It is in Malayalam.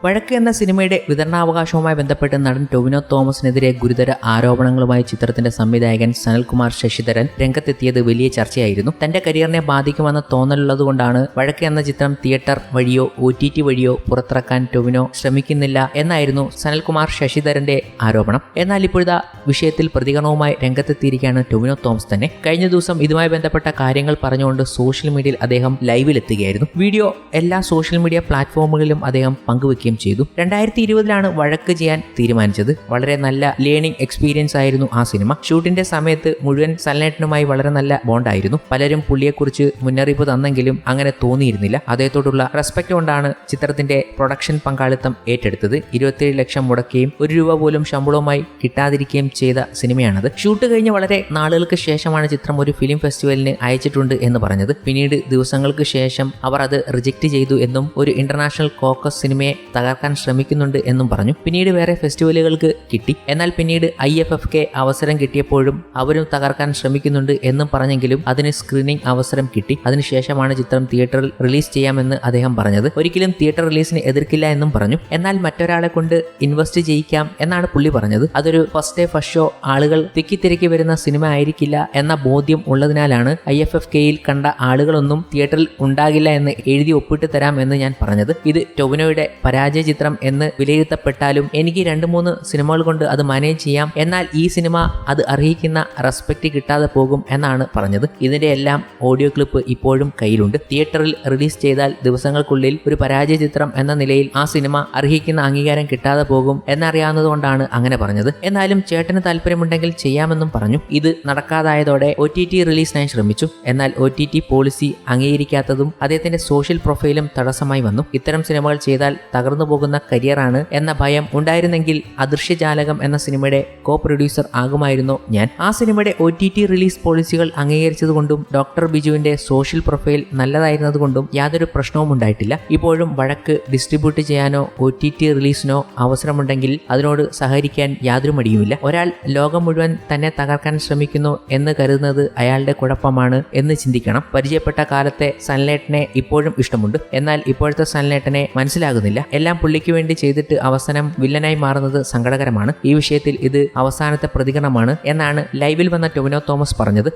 വഴക്ക് എന്ന സിനിമയുടെ വിതരണാവകാശവുമായി ബന്ധപ്പെട്ട് നടൻ ടൊവിനോ തോമസിനെതിരെ ഗുരുതര ആരോപണങ്ങളുമായി ചിത്രത്തിന്റെ സംവിധായകൻ സനൽകുമാർ ശശിധരൻ രംഗത്തെത്തിയത് വലിയ ചർച്ചയായിരുന്നു. തന്റെ കരിയറിനെ ബാധിക്കുമെന്ന തോന്നലുള്ളതുകൊണ്ടാണ് വഴക്ക് എന്ന ചിത്രം തിയേറ്റർ വഴിയോ ഒ ടി ടി വഴിയോ പുറത്തിറക്കാൻ ടൊവിനോ ശ്രമിക്കുന്നില്ല എന്നായിരുന്നു സനൽകുമാർ ശശിധരന്റെ ആരോപണം. എന്നാൽ ഇപ്പോഴത്തെ വിഷയത്തിൽ പ്രതികരണവുമായി രംഗത്തെത്തിയിരിക്കുകയാണ് ടൊവിനോ തോമസ് തന്നെ. കഴിഞ്ഞ ദിവസം ഇതുമായി ബന്ധപ്പെട്ട കാര്യങ്ങൾ പറഞ്ഞുകൊണ്ട് സോഷ്യൽ മീഡിയയിൽ അദ്ദേഹം ലൈവിലെത്തുകയായിരുന്നു. വീഡിയോ എല്ലാ സോഷ്യൽ മീഡിയ പ്ലാറ്റ്ഫോമുകളിലും അദ്ദേഹം പങ്കുവെക്കുകയും ചെയ്തു. രണ്ടായിരത്തി ഇരുപതിലാണ് വഴക്ക് ചെയ്യാൻ തീരുമാനിച്ചത്. വളരെ നല്ല ലേണിംഗ് എക്സ്പീരിയൻസ് ആയിരുന്നു ആ സിനിമ. ഷൂട്ടിന്റെ സമയത്ത് മുഴുവൻ സൽനേട്ടനുമായി വളരെ നല്ല ബോണ്ടായിരുന്നു പലരും പുള്ളിയെക്കുറിച്ച് മുന്നറിയിപ്പ് തന്നെങ്കിലും അങ്ങനെ തോന്നിയിരുന്നില്ല. അദ്ദേഹത്തോടുള്ള റെസ്പെക്ട് കൊണ്ടാണ് ചിത്രത്തിന്റെ പ്രൊഡക്ഷൻ പങ്കാളിത്തം ഏറ്റെടുത്തത്. ഇരുപത്തിയേഴ് ലക്ഷം മുടക്കുകയും ഒരു രൂപ പോലും ശമ്പളവുമായി കിട്ടാതിരിക്കുകയും ചെയ്ത സിനിമയാണത്. ഷൂട്ട് കഴിഞ്ഞ വളരെ നാളുകൾക്ക് ശേഷമാണ് ചിത്രം ഒരു ഫിലിം ഫെസ്റ്റിവലിന് അയച്ചിട്ടുണ്ട് എന്ന് പറഞ്ഞത്. പിന്നീട് ദിവസങ്ങൾക്ക് ശേഷം അവർ അത് റിജക്റ്റ് ചെയ്തു എന്നും ഒരു ഇന്റർനാഷണൽ കോക്കസ് സിനിമയെ തകർക്കാൻ ശ്രമിക്കുന്നുണ്ട് എന്നും പറഞ്ഞു. പിന്നീട് വേറെ ഫെസ്റ്റിവലുകൾക്ക് കിട്ടി. എന്നാൽ പിന്നീട് ഐ എഫ് എഫ് കെ അവസരം കിട്ടിയപ്പോഴും അവരും തകർക്കാൻ ശ്രമിക്കുന്നുണ്ട് എന്നും പറഞ്ഞെങ്കിലും അതിന് സ്ക്രീനിംഗ് അവസരം കിട്ടി. അതിനുശേഷമാണ് ചിത്രം തിയേറ്ററിൽ റിലീസ് ചെയ്യാമെന്ന് അദ്ദേഹം പറഞ്ഞത്. ഒരിക്കലും തിയേറ്റർ റിലീസിന് എതിർക്കില്ല എന്നും പറഞ്ഞു. എന്നാൽ മറ്റൊരാളെ കൊണ്ട് ഇൻവെസ്റ്റ് ചെയ്യിക്കാം എന്നാണ് പുള്ളി പറഞ്ഞത്. അതൊരു ഫസ്റ്റ് ഡേ ഫസ്റ്റ് ഷോ ആളുകൾ തിക്കിത്തിരക്കി വരുന്ന സിനിമ ആയിരിക്കില്ല എന്ന ബോധ്യം ഉള്ളതിനാലാണ് ഐ എഫ് എഫ് കെയിൽ കണ്ട ആളുകളൊന്നും തിയേറ്ററിൽ ഉണ്ടാകില്ല എന്ന് എഴുതി ഒപ്പിട്ട് തരാം എന്ന് ഞാൻ പറഞ്ഞത്. ഇത് ടൊവിനോയുടെ പരാജയ ചിത്രം എന്ന് വിലയിരുത്തപ്പെട്ടാലും എനിക്ക് രണ്ട് മൂന്ന് സിനിമകൾ കൊണ്ട് അത് മാനേജ് ചെയ്യാം. എന്നാൽ ഈ സിനിമ അത് അർഹിക്കുന്ന റെസ്പെക്റ്റ് കിട്ടാതെ പോകും എന്നാണ് പറഞ്ഞത്. ഇതിന്റെ എല്ലാം ഓഡിയോ ക്ലിപ്പ് ഇപ്പോഴും കയ്യിലുണ്ട്. തിയേറ്ററിൽ റിലീസ് ചെയ്താൽ ദിവസങ്ങൾക്കുള്ളിൽ ഒരു പരാജയ ചിത്രം എന്ന നിലയിൽ ആ സിനിമ അർഹിക്കുന്ന അംഗീകാരം കിട്ടാതെ പോകും എന്നറിയാവുന്നതുകൊണ്ടാണ് അങ്ങനെ പറഞ്ഞത്. എന്നാലും ചേട്ടന് താല്പര്യമുണ്ടെങ്കിൽ ചെയ്യാമെന്നും പറഞ്ഞു. ഇത് നടക്കാതായതോടെ ഒ ടി ടി റിലീസിനായി ശ്രമിച്ചു. എന്നാൽ ഒ ടി ടി പോളിസി അംഗീകരിക്കാത്തതും അദ്ദേഹത്തിന്റെ സോഷ്യൽ പ്രൊഫൈലും തടസ്സമായി വന്നു. ഇത്തരം സിനിമകൾ ചെയ്താൽ തകർന്നു പോകുന്ന കരിയറാണ് എന്ന ഭയം ഉണ്ടായിരുന്നെങ്കിൽ അദൃശ്യജാലകം എന്ന സിനിമയുടെ കോ പ്രൊഡ്യൂസർ ആകുമായിരുന്നു ഞാൻ. ആ സിനിമയുടെ ഒ ടി ടി റിലീസ് പോളിസികൾ അംഗീകരിച്ചതുകൊണ്ടും ഡോക്ടർ ബിജുവിന്റെ സോഷ്യൽ പ്രൊഫൈൽ നല്ലതായിരുന്നതുകൊണ്ടും യാതൊരു പ്രശ്നവും ഉണ്ടായിട്ടില്ല. ഇപ്പോഴും വഴക്ക് ഡിസ്ട്രിബ്യൂട്ട് ചെയ്യാനോ ഒ ടി ടി റിലീസിനോ അവസരമുണ്ടെങ്കിൽ അതിനോട് സഹകരിക്കാൻ യാതൊരു മടിയുമില്ല. ഒരാൾ ലോകം മുഴുവൻ തന്നെ തകർക്കാൻ ശ്രമിക്കുന്നു എന്ന് കരുതുന്നത് അയാളുടെ കുഴപ്പമാണ് എന്ന് ചിന്തിക്കണം. പരിചയപ്പെട്ട കാലത്തെ സൺലൈറ്റിനെ ഇപ്പോഴും ഇഷ്ടമുണ്ട്. എന്നാൽ ഇപ്പോഴത്തെ സൺലൈറ്റിനെ മനസ്സിലാകുന്നില്ല. എല്ലാം പുള്ളിക്ക് വേണ്ടി ചെയ്തിട്ട് അവസാനം വില്ലനായി മാറുന്നത് സങ്കടകരമാണ്. ഈ വിഷയത്തിൽ ഇത് അവസാനത്തെ പ്രതികരണമാണ് എന്നാണ് ലൈവിൽ വന്ന ടൊവിനോ തോമസ് പറഞ്ഞത്.